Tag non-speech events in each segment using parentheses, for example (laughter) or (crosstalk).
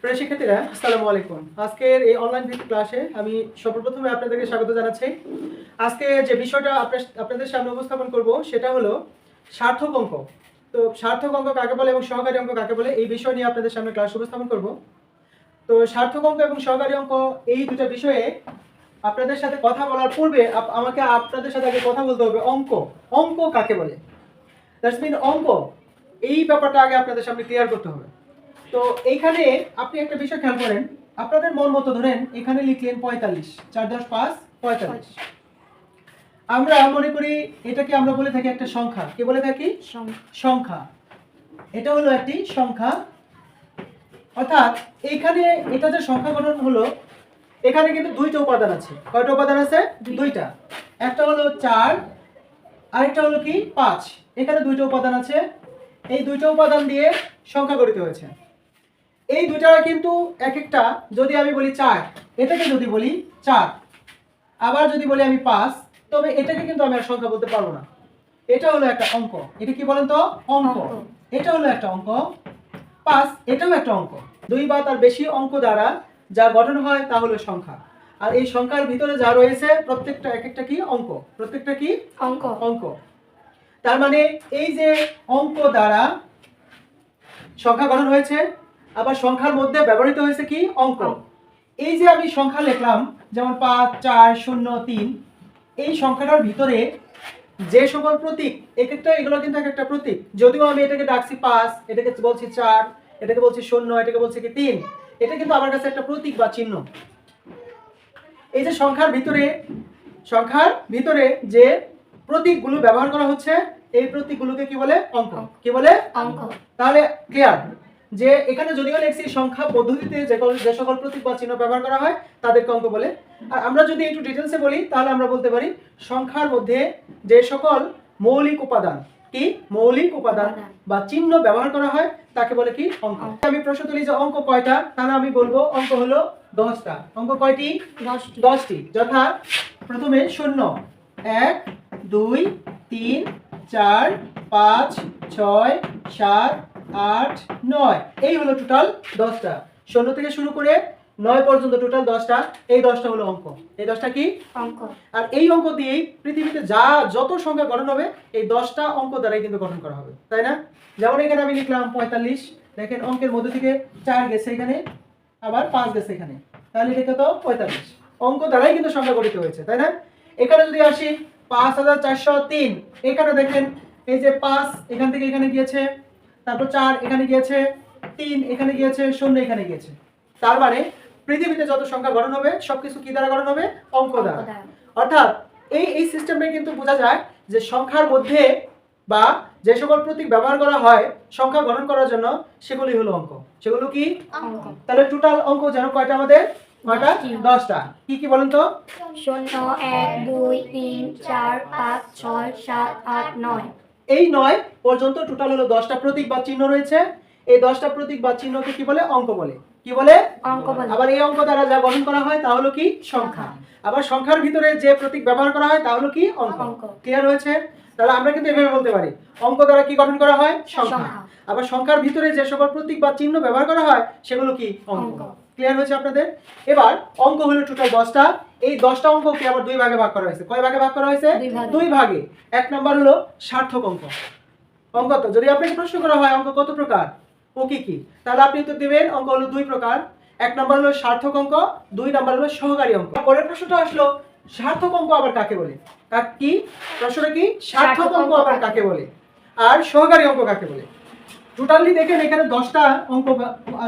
প্রিয় শিক্ষার্থীরা, আসসালামু আলাইকুম। আজকের এই অনলাইন ভিত্তিক ক্লাসে আমি সর্বপ্রথমে আপনাদেরকে স্বাগত জানাচ্ছি। আজকে যে বিষয়টা আপনাদের সামনে উপস্থাপন করব, সেটা হলো সার্থক অঙ্ক। তো সার্থক অঙ্ক কাকে বলে এবং সহকারী অঙ্ক কাকে বলে, এই বিষয় নিয়ে আপনাদের সামনে ক্লাস উপস্থাপন করব। তো সার্থক অঙ্ক এবং সহকারী অঙ্ক, এই দুটো বিষয়ে আপনাদের সাথে কথা বলার পূর্বে আমাকে আপনাদের সাথে আগে কথা বলতে হবে, অঙ্ক। অঙ্ক কাকে বলে? দ্যাটস মিন অঙ্ক, এই ব্যাপারটা আগে আপনাদের সামনে ক্লিয়ার করতে হবে। তো এইখানে আপনি একটা বিষয় খেয়াল করেন আপনাদের মন মতো ধরেন এখানে লিখলেন পঁয়তাল্লিশ চার দশ পাঁচ পঁয়তাল্লিশ। আমরা মনে করি এটাকে আমরা বলে থাকি একটা সংখ্যা। কে বলে থাকি? সংখ্যা। এটা হলো একটি সংখ্যা। অর্থাৎ এইখানে এটা যে সংখ্যা গঠন হলো এখানে কিন্তু দুইটা উপাদান আছে। কয়টা উপাদান আছে? দুইটা। একটা হলো চার আরেকটা হলো কি? পাঁচ। এখানে দুইটা উপাদান আছে। এই দুইটা উপাদান দিয়ে সংখ্যা গঠিত হয়েছে। এই দুইটা কিন্তু এক একটা যদি আমি বলি চার এটাকে যদি বলি চার আবার যদি বলি আমি পাঁচ তবে এটাকে কিন্তু আমি আর সংখ্যা বলতে পারব না। এটা হলো একটা অঙ্ক। এটা কি বলেন তো? অঙ্ক। অঙ্ক। এটা হলো একটা অঙ্ক। পাঁচ এটাও একটা অঙ্ক। দুই বা তার বেশি অঙ্ক দ্বারা যা গঠন হয় তা হলো সংখ্যা। আর এই সংখ্যার ভিতরে যা রয়েছে প্রত্যেকটা এক একটা কি? অঙ্ক। প্রত্যেকটা কি? অঙ্ক। অঙ্ক। তার মানে এই যে অঙ্ক দ্বারা সংখ্যা গঠন হয়েছে আবার সংখ্যার মধ্যে ব্যবহৃত হয়েছে কি? অঙ্ক। এই যে আমি সংখ্যা লিখলাম যেমন পাঁচ চার শূন্য তিন এই সংখ্যাটার ভিতরে যে সকল প্রতীক এক একটা এগুলো কিন্তু এক একটা প্রতীক। যদিও আমি এটাকে ডাকছি পাঁচ এটাকে বলছি চার এটাকে বলছি শূন্য এটাকে বলছি কি তিন এটা কিন্তু আমার কাছে একটা প্রতীক বা চিহ্ন। এই যে সংখ্যার ভিতরে সংখ্যার ভিতরে যে প্রতীকগুলো ব্যবহার করা হচ্ছে এই প্রতীকগুলোকে কি বলে? অঙ্ক। কি বলে? অঙ্ক। তাহলে ক্লিয়ার যে এখানে যদিও লেখছি সংখ্যা পদ্ধতিতে যে সকল- যে সকল প্রতীক বা চিহ্ন ব্যবহার করা হয় তাদেরকে অঙ্ক বলে। আর আমরা যদি একটু ডিটেলসে বলি তাহলে আমরা বলতে পারি সংখ্যার মধ্যে যে সকল মৌলিক উপাদান কি? মৌলিক উপাদান। বা চিহ্ন ব্যবহার করা হয় তাকে বলে কি? অঙ্ক। আমি প্রশ্ন তুলি যে অঙ্ক কয়টা? তাহলে আমি বলব অঙ্ক হলো দশটা। অঙ্ক কয়টি? দশটি। যথা প্রথমে শূন্য। এক দুই তিন চার পাঁচ ছয় সাত আট নয়। এই হলো টোটাল দশটা। ষোলো থেকে শুরু করে নয় পর্যন্ত টোটাল দশটা। এই দশটা হলো অঙ্ক। এই দশটা কি? অঙ্ক। আর এই অঙ্ক দিয়েই পৃথিবীতে যা যত সংখ্যা গঠন হবে এই দশটা অঙ্ক দ্বারাই কিন্তু গঠন করা হবে। তাই না? যেমন এখানে আমি লিখলাম পঁয়তাল্লিশ। দেখেন অঙ্কের মধ্যে থেকে চার গেছে এখানে আবার পাঁচ গেছে এখানে। তাহলে এটা তো পঁয়তাল্লিশ। অঙ্ক দ্বারাই কিন্তু সংখ্যা গঠিত হয়েছে তাই না? এখানে যদি আসি পাঁচ হাজার চারশো তিন। এখানে দেখেন এই যে পাঁচ এখান থেকে এখানে গিয়েছে তারপর চার এখানে গিয়েছে তিন এখানে গিয়েছে শূন্য এখানে গিয়েছে। তার মানে পৃথিবীতে যত সংখ্যা গঠন হবে সবকিছু কি দ্বারা গঠন হবে? অঙ্ক দ্বারা। অর্থাৎ এই এই সিস্টেমে কিন্তু বোঝা যায় যে সংখ্যার মধ্যে বা যে সকল প্রতীক ব্যবহার করা হয় সংখ্যা গঠন করার জন্য সেগুলি হলো অঙ্ক। সেগুলো কি? তাহলে টোটাল অঙ্ক যেন কয়টা আমাদের? কয়টা? দশটা। কি কি বলেন তো? শূন্য এক দুই তিন চার পাঁচ ছয় সাত আট নয়। এই নয় পর্যন্ত টোটাল হলো দশটা প্রতীক বা চিহ্ন রয়েছে। এই দশটা প্রতীক বা চিহ্নকে কি বলে? অঙ্ক বলে। কি বলে? অঙ্ক বলে। আবার এই অঙ্ক দ্বারা যা গঠন করা হয় তা হলো কি? সংখ্যা। আবার সংখ্যার ভিতরে যে প্রতীক ব্যবহার করা হয় তা হলো কি? অঙ্ক। ক্লিয়ার হয়েছে? তাহলে আমরা কিন্তু এভাবে বলতে পারি। অঙ্ক দ্বারা কি গঠন করা হয়? সংখ্যা। আবার সংখ্যার ভিতরে যে সকল প্রতীক বা চিহ্ন ব্যবহার করা হয় সেগুলো কি? অঙ্ক। ক্লিয়ার হয়েছে আপনাদের? এবার অঙ্ক হলো টোটাল দশটা। এই দশটা অঙ্ককে আবার দুই ভাগে ভাগ করা হয়েছে। কয় ভাগে ভাগ করা হয়েছে? দুই ভাগে। এক নম্বর হলো সার্থক অঙ্ক। অঙ্ক তো যদি আপনাকে প্রশ্ন করা হয় অঙ্ক কত প্রকার? ও কি কি? তাহলে আপনি তো দেবেন অঙ্ক হলো দুই প্রকার। এক নম্বর হলো সার্থক অঙ্ক দুই নম্বর হলো সহকারী অঙ্ক। পরের প্রশ্নটা আসলো সার্থক অঙ্ক আবার কাকে বলে? তা কি? প্রশ্নটা কি? সার্থক অঙ্ক আবার কাকে বলে? আর সহকারী অঙ্ক কাকে বলে? টোটালি দেখেন এখানে দশটা অঙ্ক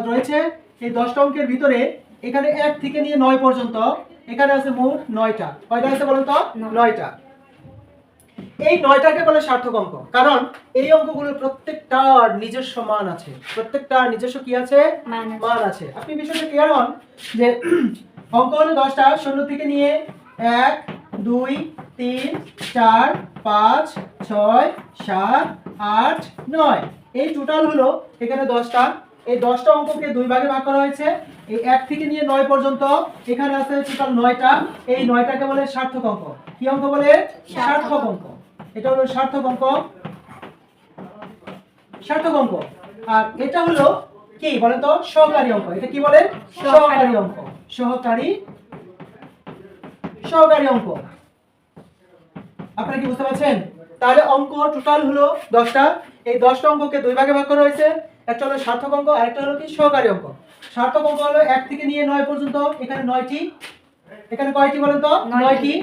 রয়েছে। এই দশটা অঙ্কের ভিতরে এখানে এক থেকে নিয়ে নয় পর্যন্ত এখানে আছে মোট নয়টা। কয়টা আছে বলেন তো? নয়টা। এই নয়টাকে বলে সার্থক অঙ্ক কারণ এই অঙ্কগুলোর প্রত্যেকটার নিজস্ব মান আছে। প্রত্যেকটার নিজস্ব কি আছে? মান আছে। আপনি বিষয়টা ক্লিয়ার হন যে (clears throat) অঙ্ক হলো দশটা শূন্য থেকে নিয়ে এক দুই তিন চার পাঁচ ছয় সাত আট নয়। এই টোটাল হলো এখানে দশটা। এই দশটা অঙ্ককে দুই ভাগে ভাগ করা হয়েছে। এই এক থেকে নিয়ে নয় পর্যন্ত, এখানে আছে টোটাল নয়টা। এই নয়টাকে বলে সার্থক অঙ্ক। কি অঙ্ক বলে? সার্থক অঙ্ক। এটা হলো সার্থক অঙ্ক। সার্থক অঙ্ক। আর এটা হলো কি বলেন তো সহকারী অঙ্ক। এটা কি বলে? সহকারী অঙ্ক। সহকারী। সহকারী অঙ্ক। আপনারা কি বুঝতে পারছেন? তাহলে অঙ্ক টোটাল হলো দশটা। এই দশটা অঙ্ককে দুই ভাগে ভাগ করা হয়েছে। একটা হলো সার্থক অঙ্ক আর একটা হলো কি? সহকারী অঙ্ক। সার্থক অঙ্ক হলো এক থেকে নিয়ে নয় পর্যন্ত এখানে নয়টি। এখানে কয়টি বলেন তো? নয়টি।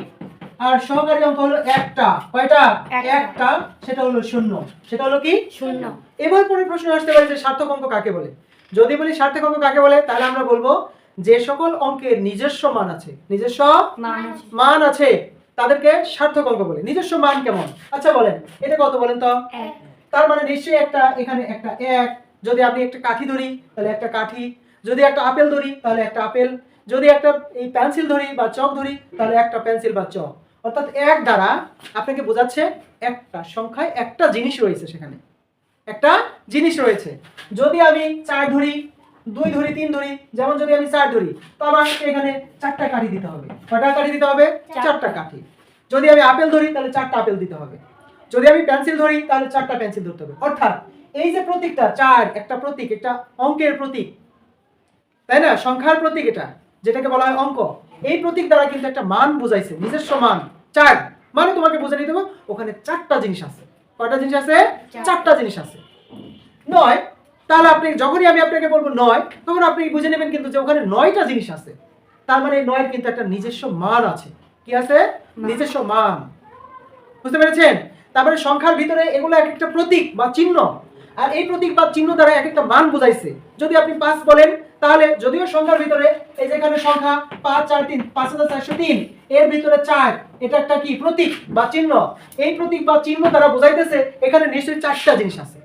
আর সহকারী অঙ্ক হলো একটা। কয়টা? একটা। একটা। সেটা হলো শূন্য। সেটা হলো কি? শূন্য। এবার পরে প্রশ্ন আসতে পারে যে সার্থক অঙ্ক কাকে বলে? যদি বলি সার্থক অঙ্ক কাকে বলে তাহলে আমরা বলব যে সকল অঙ্কের নিজস্ব মান আছে। নিজস্ব মান আছে। তাদেরকে সার্থক অঙ্ক বলে। নিজস্ব মান কেমন? আচ্ছা বলেন এটা কত বলেন তো? তার মানে নিশ্চয়ই একটা এখানে একটা এক। যদি আপনি একটা কাঠি ধরি তাহলে একটা কাঠি। যদি একটা আপেল ধরি তাহলে একটা আপেল। যদি একটা এই পেন্সিল ধরি বা চক ধরি তাহলে একটা পেন্সিল বা চক। অর্থাৎ এক দ্বারা আপনাকে বোঝাচ্ছে একটা সংখ্যায় একটা জিনিস রয়েছে সেখানে। একটা জিনিস রয়েছে। যদি আমি চার ধরি দুই ধরি তিন ধরি যেমন যদি আমি চার ধরি তো আমার এখানে চারটা কাঠি দিতে হবে। কয়টা কাঠি দিতে হবে? চারটা। কাঠি। যদি আমি আপেল ধরি তাহলে চারটা আপেল দিতে হবে। যদি আমি পেন্সিল ধরি তাহলে চারটা পেন্সিল ধরতে হবে। অর্থাৎ এই যে প্রতীকটা চার একটা প্রতীক একটা অঙ্কের প্রতীক তাই না? সংখ্যার প্রতীক এটা যেটাকে বলা হয় অঙ্ক। এই প্রতীক দ্বারা কিন্তু একটা মান বোঝাইছে নিজস্ব মান। চার মানে তোমাকে বুঝে নিতে হবে ওখানে চারটা জিনিস আছে। কয়টা জিনিস আছে? চারটা জিনিস আছে। নয় তাহলে আপনি যখনই আমি আপনাকে বলব নয় তখন আপনি বুঝে নেবেন কিন্তু যে ওখানে নয়টা জিনিস আছে। তার মানে নয়ের কিন্তু একটা নিজস্ব মান আছে। কি আছে? নিজস্ব মান। বুঝতে পেরেছেন? তারপরে সংখ্যার ভিতরে এগুলো এক একটা প্রতীক বা চিহ্ন। আর এই প্রতীক বা চিহ্ন দ্বারা এক একটা মান বোঝাইছে। যদি আপনি পাঁচ বলেন তাহলে যদিও সংখ্যার ভিতরে এই যেখানে সংখ্যা পাঁচ চার তিন পাঁচ হাজার চারশো তিন এর ভিতরে চার এটা একটা কি? প্রতীক বা চিহ্ন। এই প্রতীক বা চিহ্ন দ্বারা বোঝাইতেছে এখানে নিশ্চয়ই চারটা জিনিস আছে।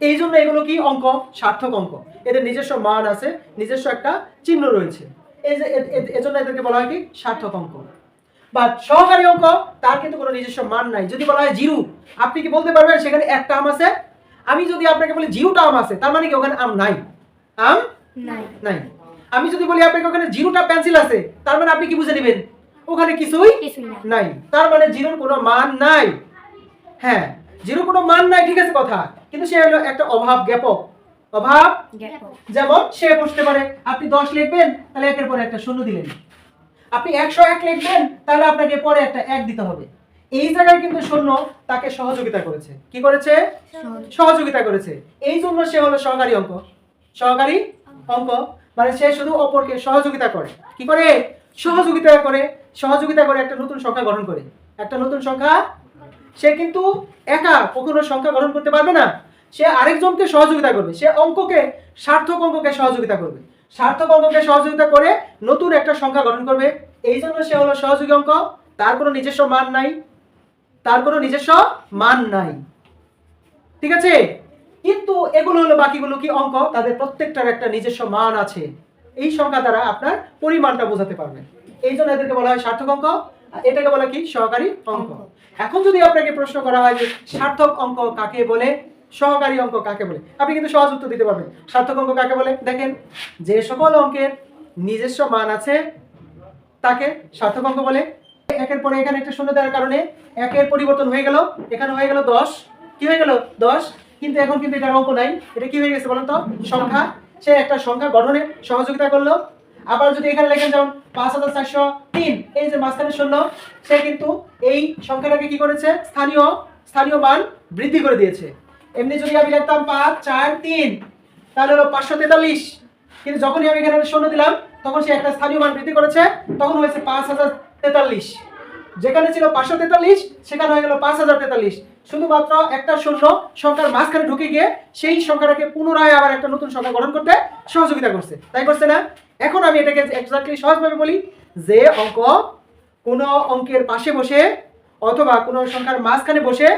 এই জন্য এগুলো কি অঙ্ক? সার্থক অঙ্ক। এদের নিজস্ব মান আছে নিজস্ব একটা চিহ্ন রয়েছে। এই যে এজন্য এদেরকে বলা হয় কি? সার্থক অঙ্ক। বা সহকারী অঙ্ক তার কিন্তু কোনো নিজস্ব মান নাই। যদি বলা হয় জিরো আপনি কি বলতে পারবেন? সেখানে একটা আম আছে। আমি যদি আপনাকে বলি জিরোটা আম আছে তার মানে কি ওখানে আম নাই? আম নাই। আমি যদি বলি আপনাকে ওখানে জিরোটা পেন্সিল আছে তার মানে আপনি কি বুঝে নেবেন? ওখানে কিছুই নাই। তার মানে জিরোর কোনো মান নাই। হ্যাঁ জিরো কোনো মান নাই ঠিক আছে কথা। কিন্তু সে হলো একটা অভাব জ্ঞাপক। অভাব যেমন সে বসতে পারে আপনি দশ লিখবেন তাহলে একের পরে একটা শূন্য দিলেন। আপনি একশো এক লিখবেন তাহলে আপনাকে পরে একটা এক দিতে হবে। এই জায়গায় কিন্তু শূন্য তাকে সহযোগিতা করেছে। কি করেছে? সহযোগিতা করেছে। এই জন্য সে হলো সহকারী অঙ্ক। সহকারী অঙ্ক। মানে সে শুধু অপরকে সহযোগিতা করে। কি করে? সহযোগিতা করে। সহযোগিতা করে একটা নতুন সংখ্যা গঠন করে। একটা নতুন সংখ্যা সে কিন্তু একা কখনো সংখ্যা গঠন করতে পারবে না। সে আরেকজনকে সহযোগিতা করবে। সে অঙ্ককে, সার্থক অঙ্ককে সহযোগিতা করবে। সার্থক অঙ্ককে সহযোগিতা করে নতুন একটা সংখ্যা গঠন করবে। এই জন্য সে হলো সহযোগী অঙ্ক। তার কোনো নিজস্ব মান নাই। তার কোনো নিজস্ব মান নাই। ঠিক আছে? কিন্তু এগুলো হলো বাকিগুলো কি অঙ্ক? তাদের প্রত্যেকটার একটা নিজস্ব মান আছে। এই সংখ্যা দ্বারা আপনার পরিমাণটা বোঝাতে পারবেন। এই জন্য এদেরকে বলা হয় সার্থক অঙ্ক। এটাকে বলা কি? সহকারী অঙ্ক। এখন যদি আপনাকে প্রশ্ন করা হয় যে সার্থক অঙ্ক কাকে বলে? সহকারী অঙ্ক কাকে বলে? আপনি কিন্তু সহজ উত্তর দিতে পারবেন। সার্থক অঙ্ক কাকে বলে? দেখেন যে সকল অঙ্কের নিজস্ব মান আছে তাকে সার্থক অঙ্ক বলে। একের পরে এখানে একটা শূন্য দেওয়ার কারণে একের পরিবর্তন হয়ে গেল। এখানে হয়ে গেল দশ। কি হয়ে গেল? দশ। কিন্তু এখন কিন্তু এটার অঙ্ক নাই। এটা কি হয়ে গেছে বলেন তো? সংখ্যা। সে একটা সংখ্যা গঠনে সহযোগিতা করল। আবার যদি এখানে লেখেন যেমন পাঁচ হাজার চারশো তিন, এই যে মাঝখানে শূন্য, সে কিন্তু এই সংখ্যাটাকে কি করেছে? স্থানীয় স্থানীয় মান বৃদ্ধি করে দিয়েছে। এমনি যদি আমি লিখতাম পাঁচ, চার, তিন, তাহলে হলো পাঁচশো তেতাল্লিশ। কিন্তু যখনই আমি এখানে শূন্য দিলাম, তখন সে একটা স্থানীয় মান বৃদ্ধি করেছে, তখন হয়েছে পাঁচ হাজার তেতাল্লিশ। যেখানে ছিল পাঁচশো তেতাল্লিশ, সেখানে হয়ে গেল পাঁচ হাজার তেতাল্লিশ। শুধুমাত্র একটা শূন্য সংখ্যার মাঝখানে ঢুকে গিয়ে সেই সংখ্যাটাকে পুনরায় আবার একটা নতুন সংখ্যা গঠন করতে সহযোগিতা করছে। তাই করছে না? এখন আমি এটাকে এক্স্যাক্টলি সহজভাবে বলি যে অঙ্ক কোনো অঙ্কের পাশে বসে অথবা কোনো সংখ্যার মাঝখানে বসে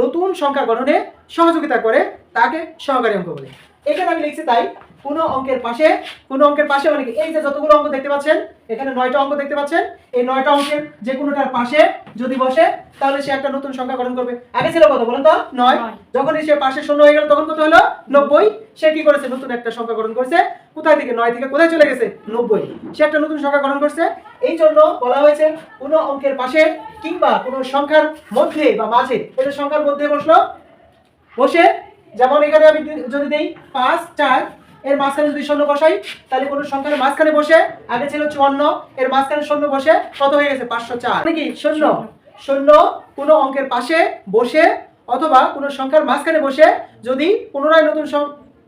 নতুন সংখ্যা গঠনে সহযোগিতা করে তাকে সহকারী অঙ্ক বলে। এখানে আমি লিখছি তাই কোনো অঙ্কের পাশে কোনো অঙ্কের পাশে মানে এই যে যতগুলো অঙ্ক দেখতে পাচ্ছেন এখানে নয়টা অঙ্ক দেখতে পাচ্ছেন। এই নয়টা অঙ্কের যে কোনোটার পাশে যদি বসে তাহলে সে একটা নতুন সংখ্যা গঠন করবে। আগে ছিল কত বলেন তো? নয়। যখনই সে পাশে শূন্য হয়ে গেল তখন কত হলো? নব্বই। সে কি করেছে? নতুন একটা সংখ্যা গঠন করছে। কোথায় থেকে? নয় থেকে কোথায় চলে গেছে? নব্বই। সে একটা নতুন সংখ্যা গঠন করছে। এই জন্য বলা হয়েছে কোনো অঙ্কের পাশে কিংবা কোনো সংখ্যার মধ্যে বা মাঝে এটা সংখ্যার মধ্যে বসল বসে যেমন এখানে আমি যদি দেই পাঁচ চার এর মাঝখানে যদি শূন্য বসাই তাহলে কোনো সংখ্যার মাঝখানে বসে আগে ছিল চুয়ান্ন এর মাঝখানে শূন্য বসে কত হয়ে গেছে? পাঁচশো চার। নাকি কি? শূন্য। শূন্য। কোনো অঙ্কের পাশে বসে অথবা কোনো সংখ্যার মাঝখানে বসে যদি পুনরায় নতুন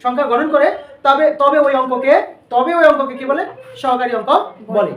সংখ্যা গঠন করে তবে তবে ওই অঙ্ককে তবে ওই অঙ্ককে কি বলে? সহকারী অঙ্ক বলে।